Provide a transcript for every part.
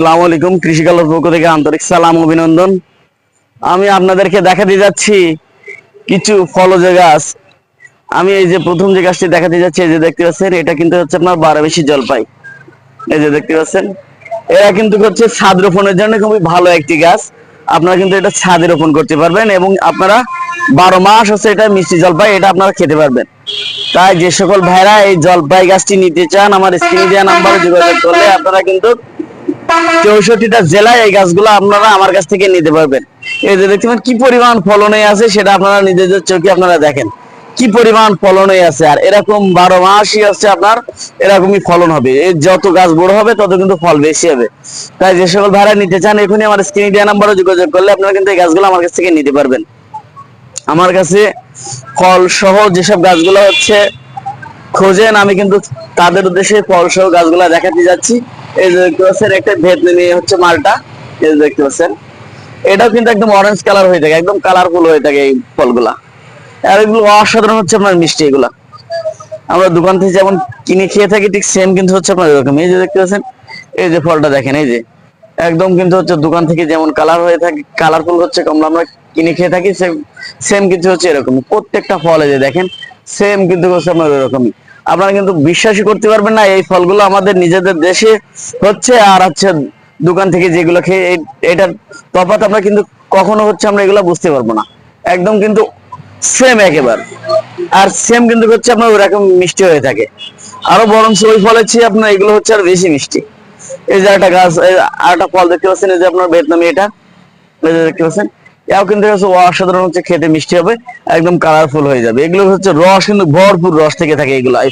আসসালামু আলাইকুম কৃষি কালার পক্ষ থেকে আন্তরিক সালাম, অভিনন্দন। আমি আপনাদেরকে দেখাতে যাচ্ছি কিছু ফলজ গাছ। আমি এই যে প্রথম যে গাছটি দেখাতে যাচ্ছি, এই যে দেখতে পাচ্ছেন, এটা কিন্তু হচ্ছে আপনার বারোবেশি জলপাই। এই যে দেখতে পাচ্ছেন, এরা কিন্তু হচ্ছে ছাদ রোপণের জন্য খুবই ভালো একটি গাছ। আপনারা কিন্তু এটা ছাদে রোপণ করতে পারবেন এবং আপনারা বারো মাস হচ্ছে এটা মিষ্টি জলপাই, এটা আপনারা খেতে পারবেন। তাই যে সকল ভাইরা এই জলপাই গাছটি নিতে চান, আমার স্ক্রিনে দেওয়া নাম্বারে যোগাযোগ করলে আপনারা কিন্তু চৌষট্টিটা জেলায় এই গাছগুলো আপনারা আমার কাছ থেকে নিতে পারবেন। এই যে কি পরিমাণ ফলনে আছে সেটা আপনারা নিজেদের চোখে আপনারা দেখেন। কি পরিমাণ ফলনে আছে, আর এরকম বারো মাসই হচ্ছে আপনার এরকমই ফলন হবে। যত গাছ বড় হবে, তত কিন্তু ফল বেশি হবে। তাই যে সকল ভাড়া নিতে চান, এখনই আমার নাম্বারে যোগাযোগ করলে আপনারা কিন্তু এই গাছগুলো আমার কাছ থেকে নিতে পারবেন। আমার কাছে ফল সহ যেসব গাছগুলো হচ্ছে, খোঁজেন, আমি কিন্তু তাদের উদ্দেশ্যে ফল সহ গাছগুলা দেখাতে যাচ্ছি। এই যে দেখতে পাচ্ছেন, একটা ভেতনি হচ্ছে মালটা। এই দেখতে পাচ্ছেন, এটাও কিন্তু একদম অরেঞ্জ কালার হয়ে থাকে, একদম কালারফুল হয়ে থাকে এই ফলগুলা। আর এগুলো অসাধারণ হচ্ছে আপনার মিষ্টি এগুলা। আমরা দোকান থেকে যেমন কিনে খেয়ে থাকি, ঠিক সেম কিন্তু হচ্ছে আপনার এরকম। এই যে দেখতে পাচ্ছেন, এই যে ফলটা দেখেন, এই যে। একদম কিন্তু হচ্ছে দোকান থেকে যেমন কালার হয়ে থাকে কালারফুল হচ্ছে কমলা, আমরা কিনে খেয়ে থাকি সেম সেম কিন্তু হচ্ছে এরকম। প্রত্যেকটা ফল এই যে দেখেন সেম কিন্তু হচ্ছে আপনার এরকমই। আপনারা কিন্তু বিশ্বাসই করতে পারবেন না, এই ফলগুলো আমাদের নিজেদের দেশে হচ্ছে আর হচ্ছে দোকান থেকে যেগুলো খেয়ে এটার তফাৎ আমরা কিন্তু কখনো হচ্ছে আমরা এগুলো বুঝতে পারব না। একদম কিন্তু সেম একেবারে। আর সেম কিন্তু হচ্ছে আপনার ওরকম মিষ্টি হয়ে থাকে। আরও বরং ওই ফলের চেয়ে আপনার এগুলো হচ্ছে আর বেশি মিষ্টি। এই যে একটা গাছ আর একটা ফল দেখতে পাচ্ছেন, এই যে আপনার ভিয়েতনামি এটা। দেখতে পাচ্ছেন। কিন্তু হচ্ছে অসাধারণ হচ্ছে খেতে, মিষ্টি হবে, একদম কালারফুল হয়ে যাবে। এগুলো হচ্ছে রস কিন্তু ভরপুর রস থেকে থাকে এগুলো, এই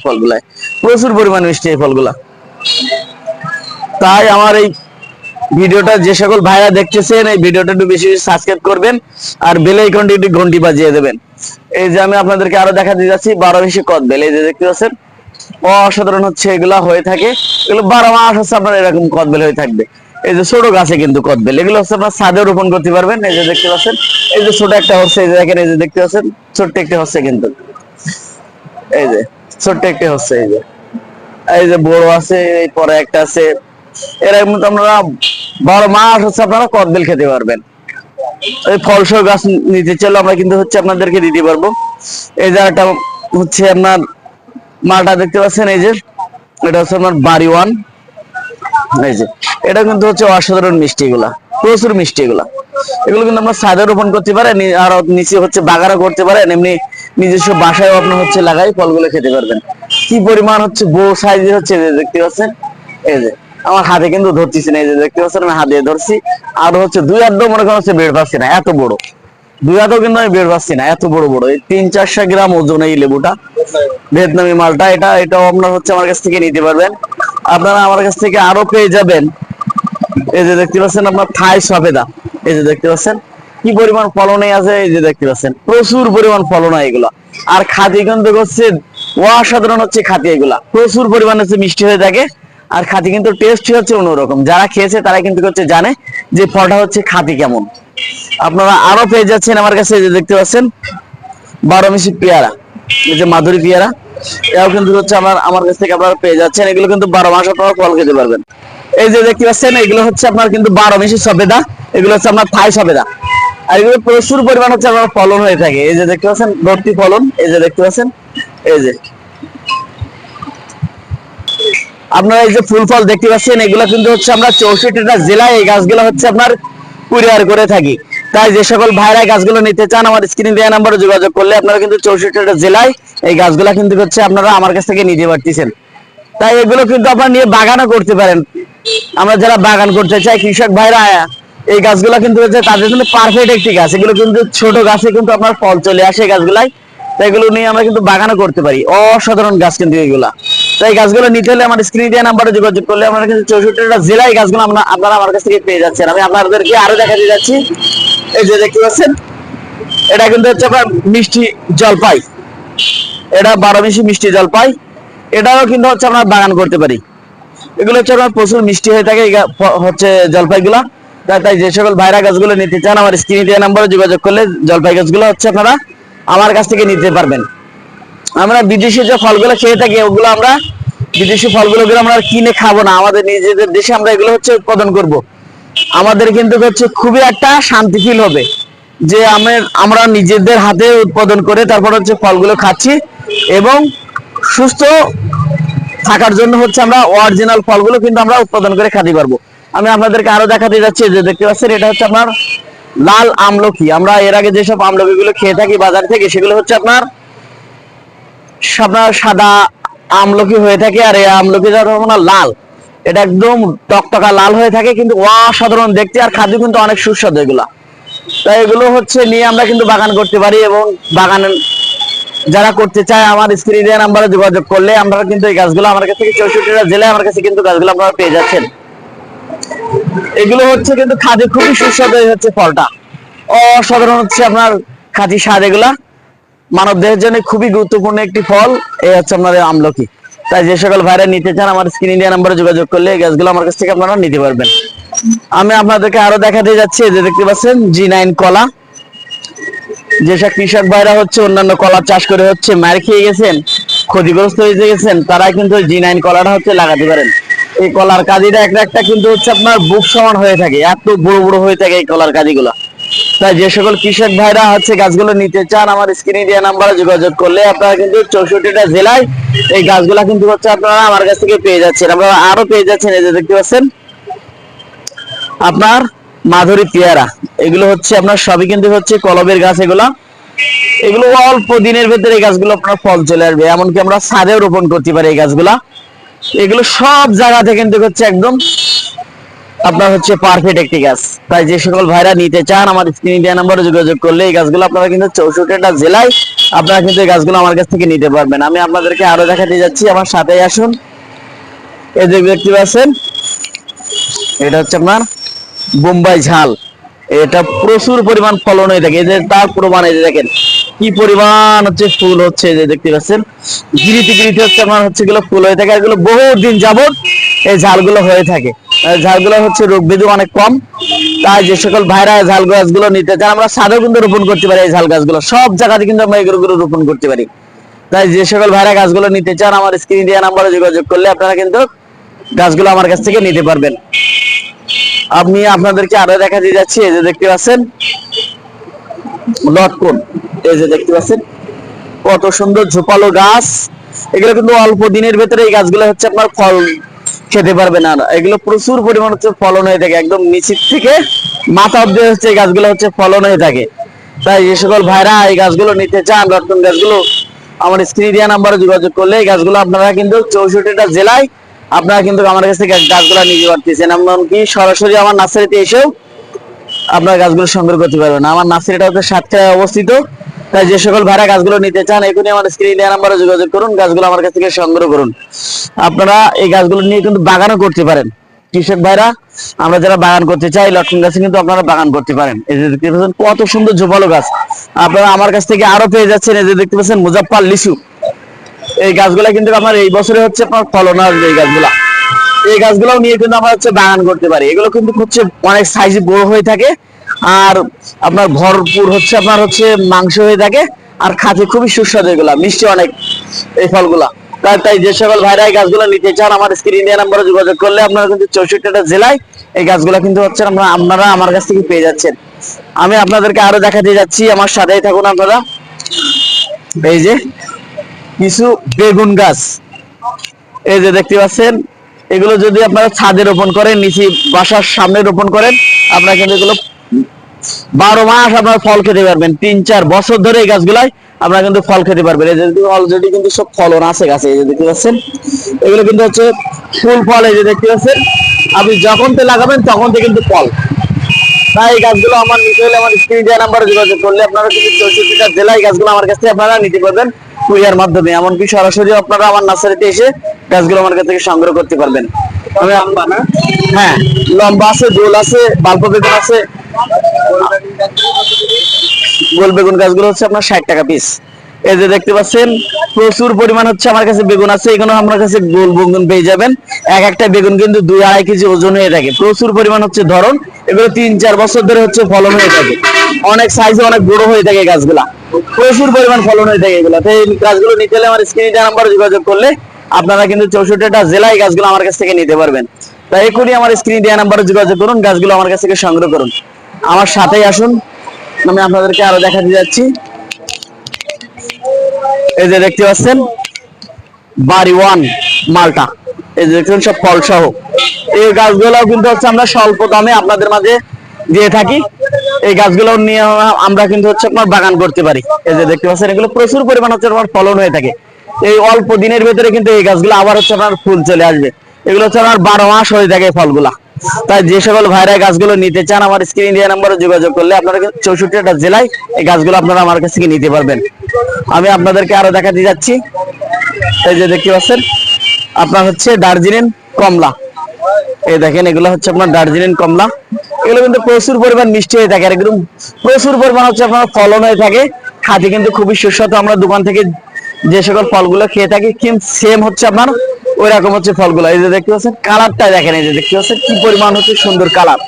প্রচুর পরিমাণ মিষ্টি এই ফলগুলা। তাই আমার এই ভিডিওটা যে সকল ভাইরা দেখতেছেন, এই ভিডিওটা একটু বেশি বেশি সাবস্ক্রাইব করবেন, আর বেল আইকনটি একটু ঘন্টি বাজিয়ে দেবেন। এই যে আমি আপনাদেরকে আরও দেখাতে যাচ্ছি, বারো বেশি কদ বেল এই যে দেখতে পাচ্ছেন, অসাধারণ হচ্ছে এগুলা হয়ে থাকে। এগুলো বারো মাস হচ্ছে আপনার এরকম কদবেল হয়ে থাকবে। এই যে ছোট গাছে কিন্তু কদবেল, এগুলো হচ্ছে আপনার ছাদে রোপণ করতে পারবেন, এই যে দেখতে পাচ্ছেন। এই যে ছোট একটা হচ্ছে, এই যে দেখেন, এই যে দেখতে পাচ্ছেন, ছোট্ট একটা হচ্ছে কিন্তু। এই যে, ছোট্ট একটা হচ্ছে, এই যে। এই যে বড় আছে, এই পরে একটা আছে। এরকম আপনারা বারো মাস হচ্ছে আপনারা কদবেল খেতে পারবেন। এই ফলসহ গাছ নিতে চাইলে আমরা কিন্তু হচ্ছে আপনাদেরকে দিতে পারব। এই যে একটা হচ্ছে আপনার মালটা দেখতে পাচ্ছেন, এই যে, এটা হচ্ছে আপনার বাড়ি ওয়ান। এই যে, এটা কিন্তু হচ্ছে অসাধারণ মিষ্টি এগুলা প্রচুর মিষ্টি এগুলা এগুলো কিন্তু আমরা ছাদে রোপণ করতে পারেন আর নিচে হচ্ছে বাগানও করতে পারেন এমনি নিজস্ব বাসায় আপনার হচ্ছে লাগাই ফলগুলো খেতে পারবেন। কি পরিমাণ হচ্ছে বড় সাইজের হচ্ছে দেখতে পাচ্ছেন? এই যে, আমার হাতে কিন্তু ধরতেছি না, এই যে দেখতে পাচ্ছেন, আমি হাতে ধরছি। আর হচ্ছে দুই আধ মনে করেন হচ্ছে বের পাচ্ছি না, এত বড়। দুই হাতও কিন্তু আমি বের পাচ্ছি না, এত বড় বড়। এই তিন চারশো গ্রাম ওজন এই লেবুটা। ভিয়েতনামি মালটা, এটা, এটাও আপনার হচ্ছে আমার কাছ থেকে নিতে পারবেন। আপনারা আমার কাছ থেকে আরও পেয়ে যাবেন। এই যে দেখতে পাচ্ছেন আপনার থাই সফেদা। এই যে দেখতে পাচ্ছেন, কি পরিমাণ ফলনে আছে, এই যে দেখতে পাচ্ছেন, প্রচুর পরিমাণ ফলন হয় এগুলা। আর খাতি কিন্তু হচ্ছে, অসাধারণ হচ্ছে খাতি এগুলা। প্রচুর পরিমাণ হচ্ছে মিষ্টি হয়ে থাকে, আর খাতি কিন্তু টেস্ট হচ্ছে অন্যরকম। যারা খেয়েছে তারা কিন্তু হচ্ছে জানে যে ফলটা হচ্ছে খাতি কেমন। আপনারা আরও পেয়ে যাচ্ছেন আমার কাছে, এই যে দেখতে পাচ্ছেন, বারো মিশি পেয়ারা। এই যে মাধুরী পেয়ারা। এটাও কিন্তু হচ্ছে আমার আমার কাছ থেকে আপনারা পেয়ে যাচ্ছেন। এগুলো কিন্তু বারো মাস আপনারা ফল খেতে পারবেন। এই যে দেখতে পাচ্ছেন, এগুলো হচ্ছে আপনার কিন্তু বারো সবেদা। এগুলো হচ্ছে আপনার থাই সবেদা। আর এগুলো প্রচুর পরিমাণ হচ্ছে ফলন হয়ে থাকে। এই যে দেখতে পাচ্ছেন, ভর্তি ফলন। এই যে দেখতে পাচ্ছেন, এই যে। আপনারা এই যে ফুল ফল দেখতে পাচ্ছেন, এগুলো কিন্তু হচ্ছে আমরা চৌষট্টিটা জেলায় এই গাছগুলো হচ্ছে আপনার কুরিয়ার করে থাকি। তাই যে সকল ভাইরা গাছগুলো নিতে চান, আমার স্ক্রিন দেওয়া নাম্বারে যোগাযোগ করলে আপনারা কিন্তু চৌষট্টিটা জেলায় এই গাছগুলা কিন্তু হচ্ছে আপনারা আমার কাছ থেকে নিতে পারতেছেন। তাই এগুলো কিন্তু আপনারা নিয়ে বাগানও করতে পারেন। আমরা যারা বাগান করতে চাই, কৃষক ভাইরা, এই গাছগুলা কিন্তু হচ্ছে তাদের জন্য পারফেক্ট একটি গাছ। এগুলো কিন্তু ছোট গাছে কিন্তু আপনার ফল চলে আসে গাছগুলাই তাই এগুলো নিয়ে আমরা কিন্তু বাগানও করতে পারি। অসাধারণ গাছ কিন্তু এগুলা। তাই গাছগুলো নিতে হলে আমার স্ক্রিনে দেওয়া নাম্বারে যোগাযোগ করলে আমরা কিন্তু চৌষট্টিটা জেলায় গাছগুলো আপনারা আমার কাছ থেকে পেয়ে যাচ্ছেন। আমি আপনাদেরকে আরও দেখাতে যাচ্ছি। এই যে দেখতে পাচ্ছেন, এটা কিন্তু হচ্ছে আপনার মিষ্টি জলপাই। এটা বারো মিশি মিষ্টি জলপাই। এটাও কিন্তু হচ্ছে আমরা বাগান করতে পারি। এগুলো হচ্ছে আপনার প্রচুর মিষ্টি হয়ে থাকে হচ্ছে জলপাইগুলা। তাই তাই যে সকল ভাইরা গাছগুলো নিতে চান, আমার স্ক্রিনে দেওয়া নাম্বারে যোগাযোগ করলে জলপাই গাছগুলো হচ্ছে আপনারা আমার কাছ থেকে নিতে পারবেন। আমরা বিদেশি যে ফলগুলো খেয়ে থাকি, ওগুলো আমরা বিদেশি ফলগুলো আমরা কিনে খাব না। আমাদের নিজেদের দেশে আমরা এগুলো হচ্ছে উৎপাদন করব। আমাদের কিন্তু হচ্ছে খুবই একটা শান্তি ফিল হবে। যে আমরা নিজেদের হাতে উৎপাদন করে তারপর হচ্ছে ফলগুলো খাচ্ছি এবং সুস্থ থাকার জন্য হচ্ছে আমরা অরিজিনাল ফলগুলো কিন্তু আমরা উৎপাদন করে খেতে পারব। আমি আপনাদেরকে আরও দেখাতে যাচ্ছি যে দেখতে পাচ্ছেন, এটা হচ্ছে আপনার লাল আমলকি। আমরা এর আগে যেসব আমলকি গুলো খেয়ে থাকি বাজার থেকে, সেগুলো হচ্ছে আপনার আপনার সাদা আমলকি হয়ে থাকে আর এই আমলকি যার লাল। এটা একদম টকটকা লাল হয়ে থাকে, কিন্তু অসাধারণ দেখতে, আর খাদ্য কিন্তু অনেক সুস্বাদু এগুলা। তাই এগুলো হচ্ছে নিয়ে আমরা কিন্তু বাগান করতে পারি এবং বাগান যারা করতে চায়, আমার স্ক্রিন নাম্বারে যোগাযোগ করলে আমরা কিন্তু এই গাছগুলো আমার কাছ থেকে চৌষট্টিটা জেলায় আমার কাছে কিন্তু গাছগুলো আপনারা পেয়ে যাচ্ছেন। এগুলো হচ্ছে কিন্তু খাদে খুবই সুস্বাদু হচ্ছে ফলটা। অসাধারণ হচ্ছে আপনার খাঁটি স্বাদ এগুলা। মানব দেহের জন্য খুবই গুরুত্বপূর্ণ একটি ফল, এই হচ্ছে আপনাদের আমলকি। তাই যে সকল ভাইরা নিতে চান আমার স্ক্রিন ইন্ডিয়া নাম্বারে যোগাযোগ করলে এই গাছগুলো আমার কাছ থেকে আপনারা নিতে পারবেন। আমি আপনাদেরকে আরও দেখাতে যাচ্ছি যে দেখতে পাচ্ছেন জি নাইন কলা। যেসব কৃষক ভাইরা হচ্ছে, অন্যান্য কলা চাষ করে হচ্ছে, মার খেয়ে গেছেন, ক্ষতিগ্রস্ত হয়ে গেছেন তারা কিন্তু জি নাইন কলাটা হচ্ছে লাগাতে পারেন। এই কলার কাজিটা একটা একটা কিন্তু হচ্ছে আপনার বুক সমান হয়ে থাকে, এত বড় বড় হয়ে থাকে এই কলার কাজিগুলো। তাই যে সকল কৃষক ভাইরা হচ্ছে গাছগুলো নিতে চান, আমার স্ক্রিনে দেওয়া নাম্বারে যোগাযোগ করলে আপনারা কিন্তু চৌষট্টিটা জেলায় এই গাছগুলা কিন্তু হচ্ছে আপনারা আমার কাছ থেকে পেয়ে যাচ্ছেন। আপনারা আরও পেয়ে যাচ্ছেন এই যে দেখতে পাচ্ছেন, আপনার মাধুরী পেয়ারা, এগুলো হচ্ছে আপনার সবই কিন্তু হচ্ছে কলবের গাছ এগুলা। এগুলো অল্প দিনের ভেতরে এই গাছগুলো আপনার ফল চলে আসবে, এমনকি আমরা ছাদেও রোপণ করতে পারি এই গাছগুলা। এগুলো সব জায়গাতে কিন্তু হচ্ছে একদম আপনার হচ্ছে পারফেক্ট একটি গাছ। তাই যে সকল ভাইরা নিতে চান আমার স্ক্রিন দেওয়া নাম্বারে যোগাযোগ করলে এই গাছগুলো আপনারা কিন্তু চৌষট্টিটা জেলায় আপনারা কিন্তু এই গাছগুলো আমার কাছ থেকে নিতে পারবেন। আমি আপনাদেরকে আরও দেখাতে যাচ্ছি, আমার সাথেই আসুন। এই যে দেখতে পাচ্ছেন, এটা হচ্ছে আপনার বোম্বাই ঝাল। এটা প্রচুর পরিমাণ ফলন হয়ে থাকে। এই যে তার প্রমাণ, এই যে দেখেন, কি পরিমাণ হচ্ছে ফুল হচ্ছে যে দেখতে পাচ্ছেন। গিরিতে গিরিতে হচ্ছে আমার হচ্ছে এগুলো ফুল হয়ে থাকে এগুলো বহু দিন যাবত এই ঝালগুলো হয়ে থাকে। ঝালগুলো হচ্ছে রোগ ব্যাধি অনেক কম। তাই যে সকল ভাইরা ঝাল গাছগুলো নিতে চান আমরা সাদেও কিন্তু রোপণ করতে পারি এই ঝাল গাছগুলো। সব জায়গাতে কিন্তু আমরা এগুলো রোপণ করতে পারি। তাই যে সকল ভাইরা গাছগুলো নিতে চান, আমার স্ক্রিন দেওয়া নাম্বারে যোগাযোগ করলে আপনারা কিন্তু গাছগুলো আমার কাছ থেকে নিতে পারবেন। আমি আপনাদেরকে আরও দেখা দিয়ে যাচ্ছি, এই যে দেখতে পাচ্ছেন? লটকন, এই যে দেখতে পাচ্ছেন? কত সুন্দর ঝোপালো গাছ। এগুলো কিন্তু অল্প দিনের ভেতরে এই গাছগুলো হচ্ছে আপনার ফল খেতে পারবে না। এগুলো প্রচুর পরিমাণ হচ্ছে ফলন হয়ে থাকে। একদম নিচের থেকে মাথা অব্দি হচ্ছে গাছগুলো হচ্ছে ফলন হয়ে থাকে। তাই যে সকল ভাইরা এই গাছগুলো নিতে চান লটকন গাছগুলো, আমার স্ক্রিন দেওয়া নাম্বারে যোগাযোগ করলে এই গাছগুলো আপনারা কিন্তু চৌষট্টিটা জেলায় আপনারা কিন্তু আমার কাছ থেকে গাছগুলো নিতে পারতেছেন। এমনকি সরাসরি আমার নার্সারিতে এসেও আপনার গাছগুলো সংগ্রহ করতে পারবেন। আমার নার্সারিটা হচ্ছে সাতক্ষীরায় অবস্থিত। তাই যে সকল ভাড়া গাছগুলো নিতে চান, এখনই আমার স্ক্রিন নাম্বারে যোগাযোগ করুন, গাছগুলো আমার কাছ থেকে সংগ্রহ করুন। আপনারা এই গাছগুলো নিয়ে কিন্তু বাগানও করতে পারেন। কৃষক ভাইরা, আমরা যারা বাগান করতে চাই লটকন গাছে কিন্তু আপনারা বাগান করতে পারেন। এই যে দেখতে পাচ্ছেন, কত সুন্দর ঝোপালো গাছ। আপনারা আমার কাছ থেকে আরও পেয়ে যাচ্ছেন, এই যে দেখতে পাচ্ছেন, মুজাফফর লিচু। এই গাছগুলা কিন্তু আপনার এই বছরে হচ্ছে আপনার ফলন আসবে এই গাছগুলা। এই গাছগুলোও নিয়ে কিন্তু আমরা হচ্ছে বাগান করতে পারি। এগুলো কিন্তু হচ্ছে অনেক সাইজ বড় হয়ে থাকে। আর আপনার ভরপুর হচ্ছে আপনার হচ্ছে মাংস হয়ে থাকে আর খাতে খুবই সুস্বাদু এগুলা, মিষ্টি অনেক এই ফলগুলা। তাই যে সকল ভাইরা এই গাছগুলো নিতে চান, আমার স্ক্রিন দেওয়া নাম্বারে যোগাযোগ করলে আপনারা কিন্তু চৌষট্টিটা জেলায় এই গাছগুলো কিন্তু হচ্ছে আমরা, আপনারা আমার কাছ থেকে পেয়ে যাচ্ছেন। আমি আপনাদেরকে আরও দেখাতে যাচ্ছি, আমার সাথেই থাকুন আপনারা। এই যে কিছু বেগুন গাছ। এই যে দেখতে পাচ্ছেন, এগুলো যদি আপনারা ছাদে রোপণ করেন, নিচে বাসার সামনে রোপণ করেন, আপনারা কিন্তু এগুলো বারো মাস আপনারা ফল খেতে পারবেন। তিন চার বছর ধরে এই গাছগুলাই আপনারা কিন্তু ফল খেতে পারবেন। এই যে অলরেডি কিন্তু সব ফলন আছে গাছে এই যে দেখতে পাচ্ছেন। এগুলো কিন্তু হচ্ছে ফুল ফল এই যে দেখতে পাচ্ছেন। আপনি যখন তে লাগাবেন তখন থেকে কিন্তু ফল। তাই এই গাছগুলো আমার নিতে হলে আমার স্ক্রিন দেওয়া নাম্বারে যোগাযোগ করলে আপনারা কিন্তু চৌষট্টিটা জেলায় গাছগুলো আমার কাছ থেকে আপনারা নিতে পারবেন কুরিয়ার মাধ্যমে। এমনকি সরাসরি আপনারা আমার নার্সারিতে এসে গাছগুলো আমার কাছ থেকে সংগ্রহ করতে পারবেন। আমি হ্যাঁ লম্বা আছে গোল আছে বাল্প বেগুন আছে গোল বেগুন গাছগুলো হচ্ছে আপনার ষাট টাকা পিস এই যে দেখতে পাচ্ছেন, প্রচুর পরিমাণ হচ্ছে আমার কাছে বেগুন আছে, এগুলো আমার কাছে গোল বেগুন পেয়ে যাবেন। এক একটা বেগুন কিন্তু দুই আড়াই কেজি ওজন হয়ে থাকে। প্রচুর পরিমাণ হচ্ছে ধরন, এগুলো তিন চার বছর ধরে হচ্ছে ফলন হয়ে থাকে। অনেক সাইজে অনেক বড় হয়ে থাকে গাছগুলা। প্রচুর পরিমাণ ফলন হয়ে থাকে এগুলো। তো এই গাছগুলো নিতে হলে আমার স্ক্রিনে নাম্বারে যোগাযোগ করলে আপনারা কিন্তু চৌষট্টিটা জেলায় গাছগুলো আমার কাছ থেকে নিতে পারবেন। তাই এখনই আমার স্ক্রিন দেওয়া নাম্বারে যোগাযোগ করুন, গাছগুলো আমার কাছ থেকে সংগ্রহ করুন। আমার সাথেই আসুন। আমি আপনাদেরকে আরও দেখাতে যাচ্ছি। এই যে দেখতে পাচ্ছেন, বাড়ি ওয়ান, মালটা। এই যে দেখছেন সব ফল সহ। এই গাছগুলো কিন্তু হচ্ছে আমরা স্বল্প দামে আপনাদের মাঝে দিয়ে থাকি। এই গাছগুলো নিয়ে আমরা কিন্তু হচ্ছে আপনার বাগান করতে পারি। এই যে দেখতে পাচ্ছেন, এগুলো প্রচুর পরিমাণ হচ্ছে আপনার ফলন হয়ে থাকে। এই অল্প দিনের ভেতরে কিন্তু এই গাছগুলো আবার হচ্ছে আপনার ফুল চলে আসবে। এগুলো হচ্ছে আপনার বারো মাস হয়ে থাকে ফলগুলা। তাই যে সকল ভাইরা গাছগুলো নিতে চান, আমার স্ক্রিন দেওয়া নাম্বারে যোগাযোগ করলে আপনারা চৌষট্টিটা জেলায় এই গাছগুলো আপনারা আমার কাছ থেকে নিতে পারবেন। আমি আপনাদেরকে আরও দেখাতে যাচ্ছি। এই যে দেখতে পাচ্ছেন, আপনার হচ্ছে দার্জিলিং কমলা। এই দেখেন, এগুলো হচ্ছে আপনার দার্জিলিং কমলা। এগুলো কিন্তু প্রচুর পরিমাণ মিষ্টি হয়ে থাকে, আর একদম প্রচুর পরিমাণ হচ্ছে আপনার ফলন হয়ে থাকে। খাতে কিন্তু খুবই সুস্বাদু। আমরা দোকান থেকে যে সকল ফলগুলো খেয়ে থাকি, কিন্তু সেম হচ্ছে আপনার ওই রকম হচ্ছে ফলগুলো। এই যে দেখতে পাচ্ছেন, কালারটা দেখেন, এই যে দেখতে পাচ্ছেন, কি পরিমাণ হচ্ছে সুন্দর কালার।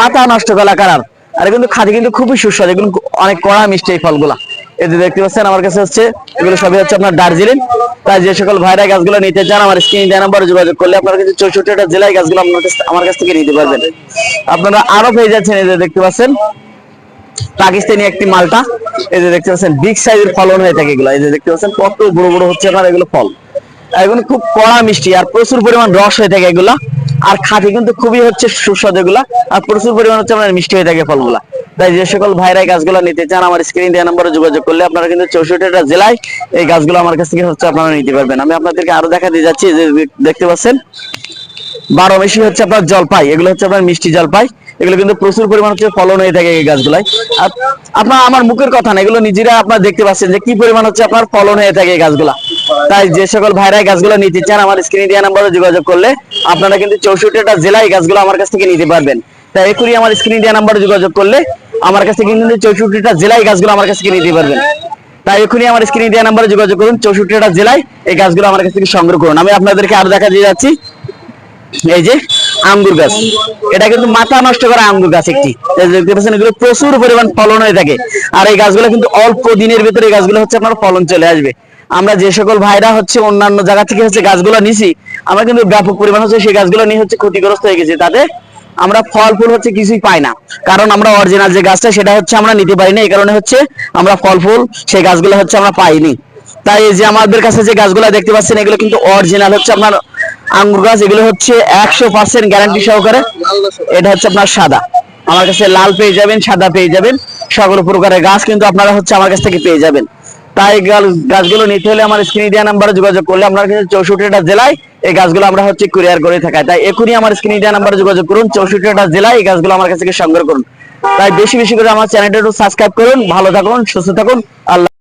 মাথা নষ্ট করা কালার। আর কিন্তু খাতে কিন্তু খুবই সুস্বাদু, এগুলো অনেক কড়া মিষ্টি এই ফলগুলা। এই যে দেখতে পাচ্ছেন, আমার কাছে হচ্ছে, এগুলো সবই হচ্ছে আপনার দার্জিলিং। তাই যে সকল ভাইরা গাছগুলো নিতে চান, আমার স্ক্রিন দেওয়া নাম্বারে যোগাযোগ করলে আপনারা কিন্তু চৌষট্টিটা জেলায় গাছগুলো আপনার কাছ আমার কাছ থেকে নিতে পারবেন। আপনারা আরও পেয়ে যাচ্ছেন, এই যে দেখতে পাচ্ছেন, পাকিস্তানি একটি মালটা। এই যে দেখতে পাচ্ছেন বিগ সাইজের ফলন হয়ে থাকে এগুলো। এই যে দেখতে পাচ্ছেন, কত বড় বড় হচ্ছে আপনার এগুলো ফল। এগুলো খুব কড়া মিষ্টি, আর প্রচুর পরিমাণ রস হয়ে থাকে এগুলা, আর খাঁটি কিন্তু খুবই হচ্ছে সুস্বাদু এগুলা, আর প্রচুর পরিমাণ হচ্ছে আপনার মিষ্টি হয়ে থাকে ফলগুলা। তাই যে সকল ভাইরা এই গাছগুলো নিতে চান, আমার স্ক্রিন দেওয়া নম্বরে যোগাযোগ করলে আপনারা কিন্তু চৌষট্টিটা জেলায় এই গাছগুলো আমার কাছ থেকে হচ্ছে আপনারা নিতে পারবেন। আমি আপনাদেরকে আরও দেখা দিয়ে যাচ্ছি যে দেখতে পাচ্ছেন, বারো মেশি হচ্ছে আপনার জলপাই, এগুলো হচ্ছে আপনার মিষ্টি জলপাই, এগুলো কিন্তু প্রচুর পরিমাণ হচ্ছে ফলন হয়ে থাকে এই গাছগুলাই আপনার, আমার মুখের কথা না, এগুলো নিজেরা আপনার দেখতে পাচ্ছেন যে কি পরিমাণ হচ্ছে আপনার ফলন হয়ে থাকে এই গাছগুলা। তাই যে সকল ভাইরা গাছগুলো নিতে চান, আমার স্ক্রিনে দেওয়া নাম্বারে যোগাযোগ করলে আপনারা কিন্তু চৌষট্টিটা জেলায় গাছগুলো আমার কাছ থেকে নিতে পারবেন। তাই এখনই আমার স্ক্রিনে দেওয়া নাম্বারে যোগাযোগ করলে আমার কাছ থেকে কিন্তু চৌষট্টিটা জেলায় গাছগুলো আমার কাছ থেকে নিতে পারবেন। তাই এখনই আমার স্ক্রিনে দেওয়া নাম্বারে যোগাযোগ করুন, চৌষট্টিটা জেলায় এই গাছগুলো আমার কাছ থেকে সংগ্রহ করুন। আমি আপনাদেরকে আরও দেখা দিয়ে যাচ্ছি। এই যে আঙ্গুর গাছ, এটা কিন্তু মাথা নষ্ট করা আঙ্গুর গাছ একটি। দেখতে পাচ্ছেন, এগুলো প্রচুর পরিমাণ ফলন হয়ে থাকে। আর এই গাছগুলো কিন্তু অল্প দিনের ভিতরে এই গাছগুলো হচ্ছে আপনার ফলন চলে আসবে। আমরা যে সকল ভাইরা হচ্ছে অন্যান্য জায়গা থেকে হচ্ছে গাছগুলো নিছি, আমরা কিন্তু ব্যাপক পরিমাণ হচ্ছে সেই গাছগুলো নিয়ে হচ্ছে ক্ষতিগ্রস্ত হয়ে গেছে। তাতে আমরা ফল ফুল হচ্ছে কিছুই পাই না। কারণ আমরা অরিজিনাল যে গাছটা, সেটা হচ্ছে আমরা নিতে পারি না। এই কারণে হচ্ছে আমরা ফল ফুল সেই গাছগুলো হচ্ছে আমরা পাইনি। তাই এই যে আমাদের কাছে যে গাছগুলো দেখতে পাচ্ছেন, এগুলো কিন্তু অরিজিনাল হচ্ছে আপনার আঙ্গুর গাছ। এগুলো হচ্ছে একশো পার্সেন্ট গ্যারান্টি সহকারে এটা হচ্ছে আপনার সাদা। আমার কাছে লাল পেয়ে যাবেন, সাদা পেয়ে যাবেন। সকল প্রকারের গাছ কিন্তু আপনারা হচ্ছে আমার কাছ থেকে পেয়ে যাবেন। তাই গাছগুলো নিতে হলে আমার স্ক্রিন দেওয়া নাম্বারে যোগাযোগ করলে আমরা কিন্তু চৌষট্টিটা জেলায় এই গাছগুলো আমরা হচ্ছে কুরিয়ার করে থাকি। তাই এখনই আমার স্ক্রিন দেওয়া নাম্বারে যোগাযোগ করুন, চৌষট্টিটা জেলায় এই গাছগুলো আমার কাছে সংগ্রহ করুন। তাই বেশি বেশি করে আমার চ্যানেলটা একটু সাবস্ক্রাইব করুন, ভালো থাকুন, সুস্থ থাকুন, আল্লাহ